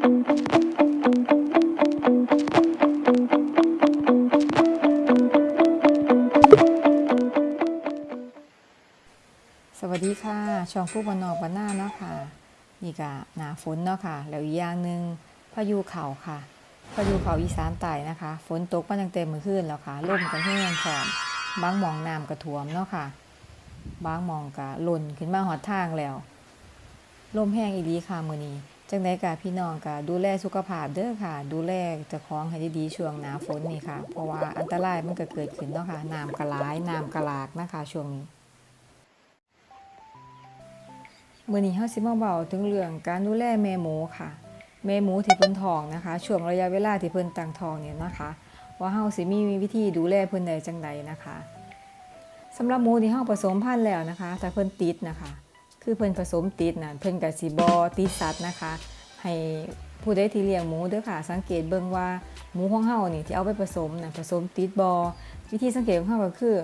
สวัสดีค่ะ ช่องผู้บนนอกบ้านหน้าเนาะค่ะนี่ก็หนาฝนเนาะค่ะ แล้วอีกอย่างหนึ่งพายุเข่าค่ะ พายุเข่าอีสานใต้นะคะ ฝนตกมาตั้งแต่เมื่อคืนแล้วค่ะลมกันแห้งพร้อมบางมองน้ำกระท่วมเนาะค่ะ บางมองก็หล่นขึ้นมาหอดทางแล้ว ลมแห้งอีดีค่ะมือนี้ จังไดกะพี่น้องก็ดูแลสุขภาพเด้อค่ะ ดูแลเจ้าของให้ดีๆช่วงหน้าฝนนี่ค่ะ เพราะว่าอันตรายมันก็เกิดขึ้นเนาะค่ะน้ำกระหลายน้ำกระลากนะคะช่วงนี้เมื่อนี้เฮาสิมาเบาถึงเรื่องการดูแลแม่หมูค่ะ แม่หมูที่เพิ่นท้องนะคะ ช่วงระยะเวลาที่เพิ่นตั้งท้องเนี่ยนะคะ ว่าเฮาสิมีวิธีดูแลเพิ่นได้จังใดนะคะสำหรับหมูที่เฮาผสมพันธุ์แล้วนะคะ ถ้าเพิ่นติดนะคะ คือเพิ่นผสมติดนะเพิ่นก็สิบ่ติดสัตว์นะคะ ให้ผู้ใดที่เลี้ยงหมูด้อค่ะ สังเกตเบิ่งว่าหมูของเฮานี่ที่เอาไปผสมนะผสมติดบ่วิธีสังเกตของเฮาก็คือ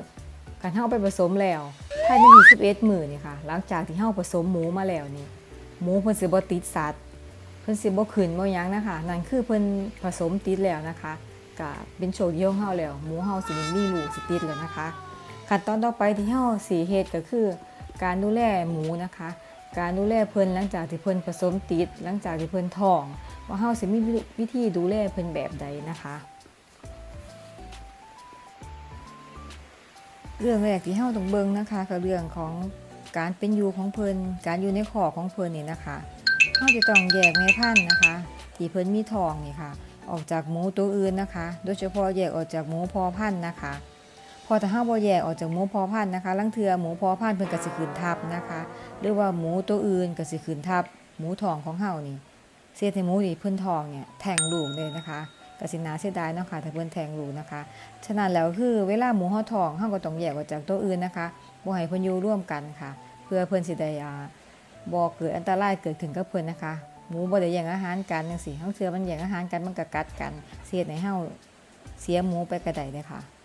การเฮาไปผสมแล้วภายใน21มื้อนี่ค่ะ หลังจากที่เฮาผสมหมูมาแล้วนี่หมูเพิ่นสิบ่ติดสัตว์เพิ่นสิบ่ขึ้นบ่หยังนะคะ นั่นคือเพิ่นผสมติดแล้วนะคะก็เป็นโชคดีของเฮาแล้วหมูเฮาสิมีลูกสิติดแล้วนะคะขั้นตอนต่อไปที่เฮาสิเฮ็ดก็คือ การดูแลหมูนะคะ การดูแลเพิ่นหลังจากที่เพิ่นผสมติด หลังจากที่เพิ่นท้อง ว่าเฮาสิมีวิธีดูแลเพิ่นแบบใดนะคะเรื่องแรกที่เฮาต้องเบิ่งนะคะก็เรื่องของการเป็นอยู่ของเพิ่นการอยู่ในขอของเพิ่นนี่นะคะเฮาจะต้องแยกแม่พันธุ์นะคะที่เพิ่นมีท้องนี่ค่ะ ออกจากหมูตัวอื่นนะคะ โดยเฉพาะแยกออกจากหมูพอพันธุ์นะคะ พอถ้าเฮาบ่แยกออกจากหมูพอพันธ์นะคะลังเทือหมูพอพันธ์เพิ่นก็สิขึ้นทับนะคะ หรือว่าหมูตัวอื่นก็สิขึ้นทับ หมูทองของเฮานี่เสียให้หมูนี่เพิ่นทองเนี่ยแทงลูกเลยนะคะก็สินาเสียดายเนาะค่ะถ้าเพิ่นแทงลูกนะคะ ฉะนั้นแล้วคือเวลาหมูเฮาท้องเฮาก็ต้องแยกออกจากตัวอื่นนะคะบ่ให้เพิ่นอยู่ร่วมกันค่ะ เพื่อเพิ่นสิได้อ่าบ่เกิดอันตรายเกิดขึ้นกับเพิ่นนะคะหมูบ่ได้แย่งอาหารกันจังซี่เฮาเชื่อมันแย่งอาหารกันมันก็กัดกัน เสียดให้เฮาเสียหมูไปก็ได้เด้อค่ะ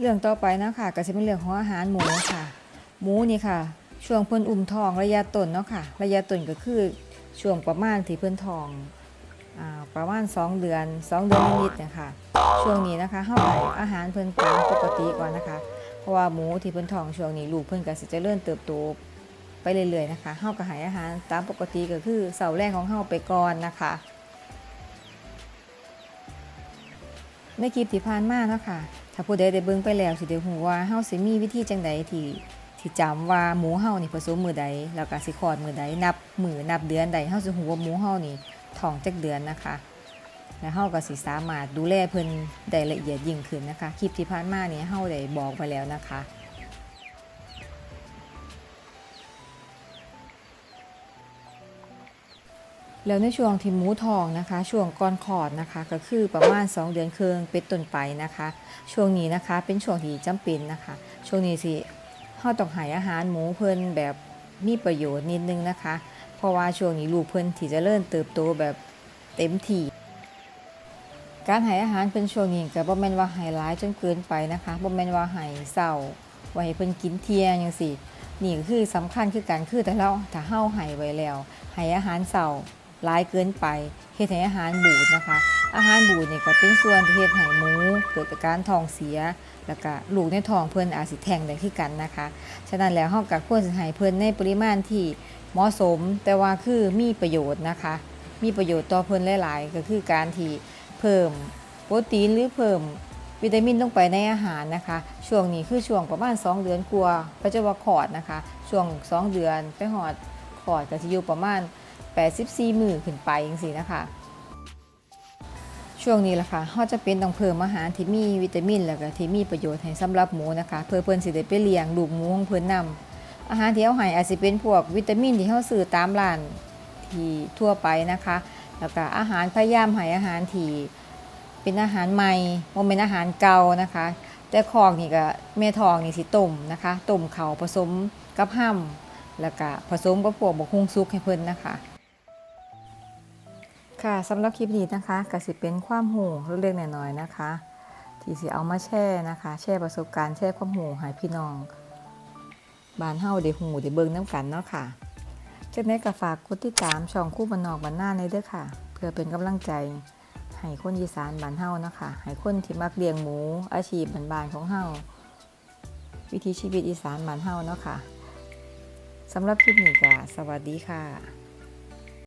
เรื่องต่อไปนะคะก็จะเป็นเรื่องของอาหารหมูค่ะ หมูนี่ค่ะ ช่วงเพิ่นอุ้มทองระยะต้นเนาะค่ะ ระยะต้นก็คือช่วงประมาณที่เพิ่นทองอ่าประมาณ 2 เดือน 2 เดือนนิดๆนี่ยค่ะช่วงนี้นะคะเฮาให้อาหารเพิ่นตามปกติก่อนนะคะ เพราะว่าหมูที่เพิ่นทองช่วงนี้ลูกเพิ่นก็สิเริญเติบโตไปเรื่อยๆนะคะเฮาก็ให้อาหารตามปกติก็คือเสาแรกของเฮาไปก่อนนะคะในคลิปที่ผ่านมาเนาะค่ะ ถ้าผู้ใดได้เบิ่งไปแล้วสิได้ฮู้ว่าเฮาสิมีวิธีจังใดที่ที่จำว่าหมูเฮานี่ผสมมื้อใดแล้วก็สิคลอดมื้อใดนับมื้อนับเดือนใดเฮาสิฮู้ว่าหมูเฮานี่ท้องจักเดือนนะคะแล้วเฮาก็สิสามารถดูแลเพิ่นได้ละเอียดยิ่งขึ้นนะคะคลิปที่ผ่านมานี่เฮาได้บอกไปแล้วนะคะ แล้วในช่วงที่หมูทองนะคะ ช่วงก่อนคลอดนะคะ ก็คือประมาณ 2 เดือนครึ่งเป็นต้นไปนะคะ ช่วงนี้นะคะเป็นช่วงที่จำเป็นนะคะ ช่วงนี้สิเฮาต้องให้อาหารหมูเพิ่นแบบมีประโยชน์นิดนึงนะคะ เพราะว่าช่วงนี้ลูกเพิ่นที่จะเริ่มเติบโตแบบเต็มที่การให้อาหารเพิ่นช่วงนี้ก็บ่แม่นว่าให้หลายจนเกินไปนะคะบ่แม่นว่าให้เช้าไว้เพิ่นกินเที่ยงจังซี่นี่คือสำคัญคือกันคือแต่เราถ้าเฮาให้ไว้แล้วให้อาหารเช้า หลายเกินไปเฮ็ดให้อาหารบูดนะคะ อาหารบูดเนี่ยก็เป็นส่วนที่เฮ็ดให้หมูเกิดอาการท้องเสีย แล้วก็ลูกในท้องเพิ่นอาจสิแทงได้คือกันนะคะ ฉะนั้นแล้วเฮาก็ควรสิให้เพิ่นในปริมาณที่เหมาะสม แต่ว่าคือมีประโยชน์นะคะ มีประโยชน์ต่อเพิ่นหลาย ๆ ก็คือการที่เพิ่มโปรตีนหรือเพิ่มวิตามินลงไปในอาหารนะคะ ช่วงนี้คือช่วงประมาณ 2 เดือนกว่าก็จะว่าคลอดนะคะ ช่วง 2 เดือนไปหอดคลอดก็สิอยู่ประมาณ 84 มือขึ้นไปจังซี่นะคะ ช่วงนี้ล่ะค่ะเฮาจะเป็นต้องเพิ่มอาหารที่มีวิตามิน แล้วก็ที่มีประโยชน์ให้สำหรับหมูนะคะ เพื่อเพิ่นสิได้ไปเลี้ยงลูกหมูของเพิ่นนํอาหารที่เฮาให้อาจสิเป็นพวกวิตามินที่เฮาซื้อตามร้านที่ทั่วไปนะคะ แล้วก็อาหารพยายามให้อาหารที่เป็นอาหารใหม่บ่แม่นอาหารเก่านะคะ แต่คอกนี่ก็แม่ทองนี่สิต้มนะคะต้มเขาผสมกับห้ำแล้วก็ผสมกับพวกบกฮุงซุกให้เพิ่นนะคะ ค่ะสำหรับคลิปนี้นะคะก็สิเป็นความหูเล็กๆน้อยๆนะคะ ที่สิเอามาแช่นะคะ แช่ประสบการณ์แช่ความหูให้พี่น้อง บานเฮาได้หูได้เบิ่งน้ำกันเนาะค่ะจากนั้นก็ฝากกดติดตามช่องคู่บันนอกบันหน้าในเด้อค่ะ เพื่อเป็นกำลังใจให้คนอีสานบานเฮานะคะให้คนที่มักเลี้ยงหมู อาชีพบ้านๆของเฮาวิถีชีวิตอีสานบานเฮาเนาะค่ะสำหรับคลิปนี้ก็สวัสดีค่ะ